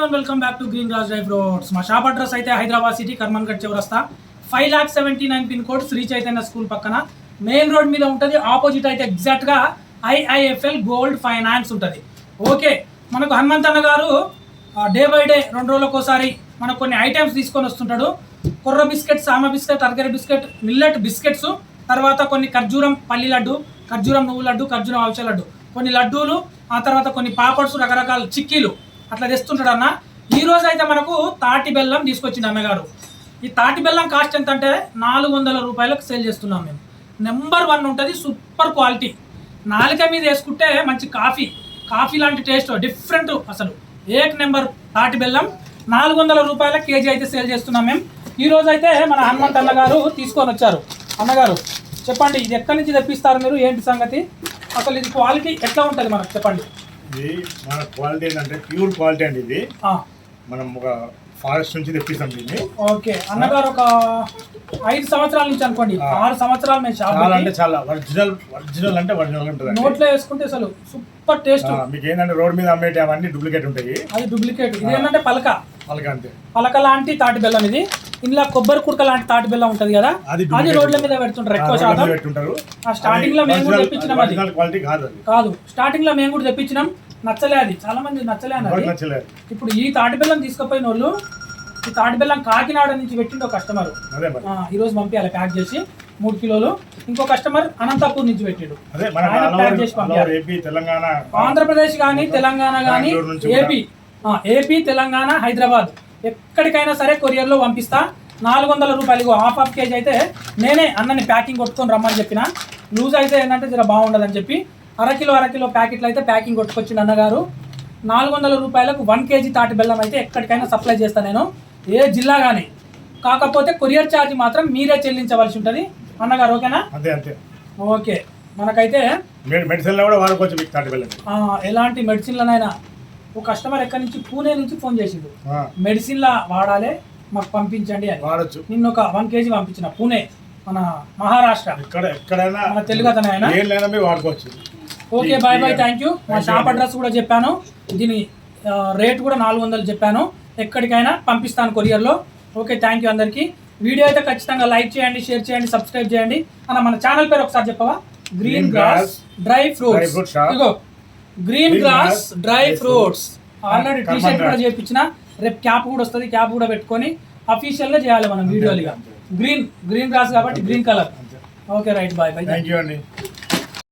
Everyone welcome back to green grass dry fruits మా shop address అయితే Hyderabad city Karmanghat చౌరస్తా. Five lakh seventy nine pin code Sri Chaitanya school పక్కన. Main road మీద ఉంటుంది. Opposite అయితే ఎగ్జాక్ట్గా ఐఐఎఫ్ఎల్ గోల్డ్ ఫైనాన్స్ ఉంటుంది. ఓకే మనకు హనుమంతన్న గారు డే బై డే రెండు రోజులకు ఒకసారి మనకు కొన్ని ఐటమ్స్ తీసుకొని వస్తుంటాడు. కొర్ర బిస్కెట్ సామ బిస్కెట్ అరగర బిస్కెట్ మిల్లెట్ బిస్కెట్స్ తర్వాత కొన్ని ఖర్జూరం పల్లి లడ్డు ఖర్జూరం నువ్వు లడ్డు ఖర్జూరం అవచ లడ్డు. కొన్ని లడ్డూలు ఆ తర్వాత కొన్ని పాపడ్స్ రకరకాల చిక్కీలు. అట్లా తెస్తుంటాడు అన్న. ఈ రోజు అయితే మనకు తాటి బెల్లం తీసుకొచ్చింది అన్నగారు ఈ తాటి బెల్లం కాస్ట్ ఎంత అంటే నాలుగు వందల రూపాయలకు సేల్ చేస్తున్నాం మేము. నెంబర్ వన్ ఉంటుంది సూపర్ క్వాలిటీ. నాలుక మీద వేసుకుంటే మంచి కాఫీ. కాఫీ లాంటి టేస్ట్ డిఫరెంట్ అసలు. ఏక్ నెంబర్ తాటి బెల్లం. నాలుగు వందల రూపాయల కేజీ అయితే సేల్ చేస్తున్నాం మేము. ఈ రోజు అయితే మన హనుమంత్ అన్నగారు తీసుకొని వచ్చారు. అన్నగారు చెప్పండి ఇది ఎక్కడి నుంచి తెప్పిస్తారు మీరు? ఏంటి సంగతి? అసలు ఇది క్వాలిటీ ఎట్లా ఉంటుంది మనకు చెప్పండి. ఇది మన క్వాలిటీ ఏంటంటే ప్యూర్ క్వాలిటీ అండి ఇది. మనం ఒక ఫారెస్ట్ నుంచి తెప్పిస్తాం దీన్ని. ఓకే. అన్నగారు ఒక ఐదు సంవత్సరాల నుంచి అనుకోండి. ఆరు సంవత్సరాలు మేము చాలా అంటే చాలా ఒరిజినల్ ఒరిజినల్ అంటే ఒరిజినల్ ఉంటుంది నోట్లో వేసుకుంటే అసలు సూపర్ టేస్ట్. మీకు ఏంటంటే రోడ్ మీద అమ్మేటి అవన్నీ డూప్లికేట్ ఉంటాయి. అది డూప్లికేట్. ఇది ఏంటంటే పలక. వాళ్ళకి అంతే. పలక లాంటి తాటి బెల్లం ఇది. ఇందులో కొబ్బరి కుడక లాంటి తాటి బెల్లం ఉంటది కదా. అది అది రోడ్ల మీద పెడుతుంటారు ఎక్కువ శాతం. పెట్టుంటారు ఆ స్టార్టింగ్లో మేము కూడా తెప్పించినాం అది. క్వాలిటీ కాదు కాదు. స్టార్టింగ్లో మేము కూడా తెప్పించినాం. నచ్చలే అది చాలా మంది నచ్చలే అన్నది నచ్చలేదు ఇప్పుడు ఈ తాటి బెల్లం తీసుకుపోయిన వాళ్ళు ఈ తాటి బెల్లం కాకినాడ నుంచి పెట్టిండు ఒక కస్టమర్ అదే మరి. ఈ రోజు పంపించాలి ప్యాక్ చేసి మూడు కిలోలు. ఇంకో కస్టమర్ అనంతపూర్ నుంచి పెట్టిండు. ప్యాక్ చేసి తెలంగాణ ఆంధ్రప్రదేశ్ కానీ తెలంగాణ కానీ. AP AP Telangana Hyderabad. ఎక్కడికైనా సరే కొరియర్లో పంపిస్తా. నాలుగు వందల రూపాయలు హాఫ్ హాఫ్ కేజీ అయితే నేనే అన్నని ప్యాకింగ్ కొట్టుకొని రమ్మని చెప్పిన. లూజ్ అయితే ఏంటంటే జర బాగుండదని చెప్పి అరకిలో అరకిలో ప్యాకెట్లు అయితే ప్యాకింగ్ కొట్టుకొచ్చిండు అన్నగారు. నాలుగు వందల రూపాయలకు వన్ కేజీ తాటి బెల్లం అయితే ఎక్కడికైనా సప్లై చేస్తాను నేను. ఏ జిల్లా కానీ కాకపోతే కొరియర్ ఛార్జ్ మాత్రం మీరే చెల్లించవలసి ఉంటుంది. అన్నగారు ఓకేనా? అంతే అంతే. ఓకే. మనకైతే మెడిసిన్లో కూడా వాడుకోవచ్చు మీకు తాటి ఎలాంటి మెడిసిన్లనైనా. ఒక కస్టమర్ ఎక్కడి నుంచి? పూణే నుంచి ఫోన్ చేసిండు. మెడిసిన్లా వాడాలి మాకు పంపించండి అని. వాడచ్చు. నిన్న ఒక వన్ కేజీ పంపించిన పూణే మన మహారాష్ట్ర. ఎక్కడ ఎక్కడైనా మన తెలుగు అతను వాడుకోవచ్చు. Okay bye bye thank you మా షాప్ అడ్రస్ కూడా చెప్పాను. దీని రేట్ కూడా నాలుగు వందలు చెప్పాను. ఎక్కడికైనా పంపిస్తాను కొరియర్లో. ఓకే థ్యాంక్ యూ అందరికీ. వీడియో అయితే ఖచ్చితంగా లైక్ చేయండి షేర్ చేయండి సబ్స్క్రైబ్ చేయండి. అన్న మన ఛానల్ పేరు ఒకసారి చెప్పవా? Green grass dry fruits. ఇగో green grass dry fruits. Already T shirt కూడా. చేయించిన రేపు క్యాప్ కూడా వస్తుంది క్యాప్ కూడా పెట్టుకొని అఫీషియల్గా చేయాలి మనం వీడియోలుగా. గ్రీన్ గ్రీన్ గ్రాస్ కాబట్టి green colour okay right bye bye thank you అండి.